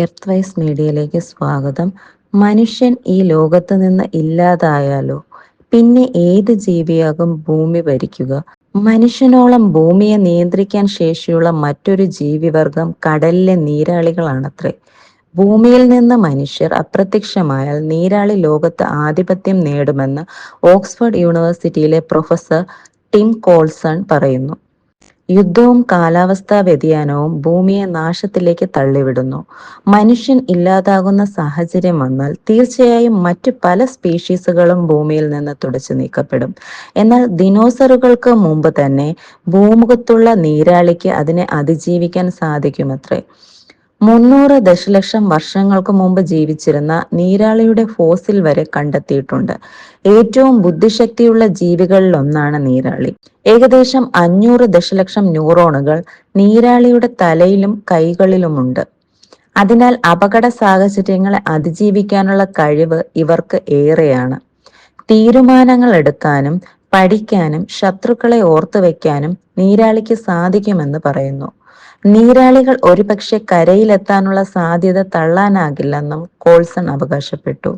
Earth vice മീഡിയയിലേക്ക് സ്വാഗതം. മനുഷ്യൻ ഈ ലോകത്ത് നിന്ന് ഇല്ലാതായാലോ? പിന്നെ ഏത് ജീവിയാകും ഭൂമി ഭരിക്കുക? മനുഷ്യനോളം ഭൂമിയെ നിയന്ത്രിക്കാൻ ശേഷിയുള്ള മറ്റൊരു ജീവിവർഗം കടലിലെ നീരാളികളാണത്രേ. ഭൂമിയിൽ നിന്ന് മനുഷ്യർ അപ്രത്യക്ഷമായാൽ നീരാളി ലോകത്ത് ആധിപത്യം നേടുമെന്ന് ഓക്സ്ഫോർഡ് യൂണിവേഴ്സിറ്റിയിലെ പ്രൊഫസർ ടിം കോൾസൺ പറയുന്നു. യുദ്ധവും കാലാവസ്ഥാ വ്യതിയാനവും ഭൂമിയെ നാശത്തിലേക്ക് തള്ളിവിടുന്നു. മനുഷ്യൻ ഇല്ലാതാകുന്ന സാഹചര്യം വന്നാൽ തീർച്ചയായും മറ്റു പല സ്പീഷീസുകളും ഭൂമിയിൽ നിന്ന് തുടച്ചു നീക്കപ്പെടും. എന്നാൽ ദിനോസറുകൾക്ക് മുമ്പ് തന്നെ ഭൂമുഖത്തുള്ള നീരാളിക്ക് അതിനെ അതിജീവിക്കാൻ സാധിക്കുമത്രേ? മുന്നൂറ് ദശലക്ഷം വർഷങ്ങൾക്ക് മുമ്പ് ജീവിച്ചിരുന്ന നീരാളിയുടെ ഫോസിൽ വരെ കണ്ടെത്തിയിട്ടുണ്ട്. ഏറ്റവും ബുദ്ധിശക്തിയുള്ള ജീവികളിൽ ഒന്നാണ് നീരാളി. ഏകദേശം അഞ്ഞൂറ് ദശലക്ഷം ന്യൂറോണുകൾ നീരാളിയുടെ തലയിലും കൈകളിലുമുണ്ട്. അതിനാൽ അപകട സാഹചര്യങ്ങളെ അതിജീവിക്കാനുള്ള കഴിവ് ഇവർക്ക് ഏറെയാണ്. തീരുമാനങ്ങൾ എടുക്കാനും പഠിക്കാനും ശത്രുക്കളെ ഓർത്തു വെക്കാനും നീരാളിക്ക് സാധിക്കുമെന്ന് പറയുന്നു. നീരാളികൾ ഒരുപക്ഷെ കരയിലെത്താനുള്ള സാധ്യത തള്ളാനാകില്ലെന്നും കോൾസൺ അവകാശപ്പെട്ടു.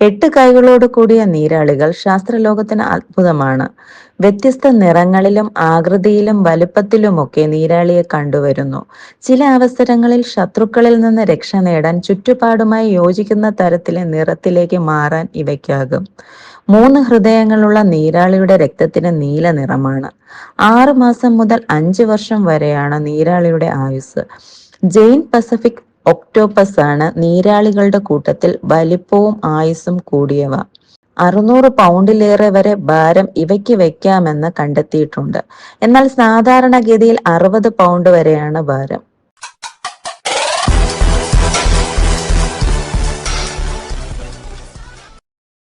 എട്ട് കൈകളോട് കൂടിയ നീരാളികൾ ശാസ്ത്രലോകത്തിന് അത്ഭുതമാണ്. വ്യത്യസ്ത നിറങ്ങളിലും ആകൃതിയിലും വലുപ്പത്തിലുമൊക്കെ നീരാളിയെ കണ്ടുവരുന്നു. ചില അവസരങ്ങളിൽ ശത്രുക്കളിൽ നിന്ന് രക്ഷ നേടാൻ ചുറ്റുപാടുമായി യോജിക്കുന്ന തരത്തിലെ നിറത്തിലേക്ക് മാറാൻ ഇവയ്ക്കാകും. മൂന്ന് ഹൃദയങ്ങളുള്ള നീരാളിയുടെ രക്തത്തിന് നീല നിറമാണ്. ആറ് മാസം മുതൽ അഞ്ച് വർഷം വരെയാണ് നീരാളിയുടെ ആയുസ് ജെയിൻ പസഫിക് ഒക്ടോപ്പസ് ആണ് നീരാളികളുടെ കൂട്ടത്തിൽ വലിപ്പവും ആയുസ്സും കൂടിയവ. അറുന്നൂറ് പൗണ്ടിലേറെ വരെ ഭാരം ഇവയ്ക്ക് വെക്കാമെന്ന് കണ്ടെത്തിയിട്ടുണ്ട്. എന്നാൽ സാധാരണഗതിയിൽ അറുപത് പൗണ്ട് വരെയാണ് ഭാരം.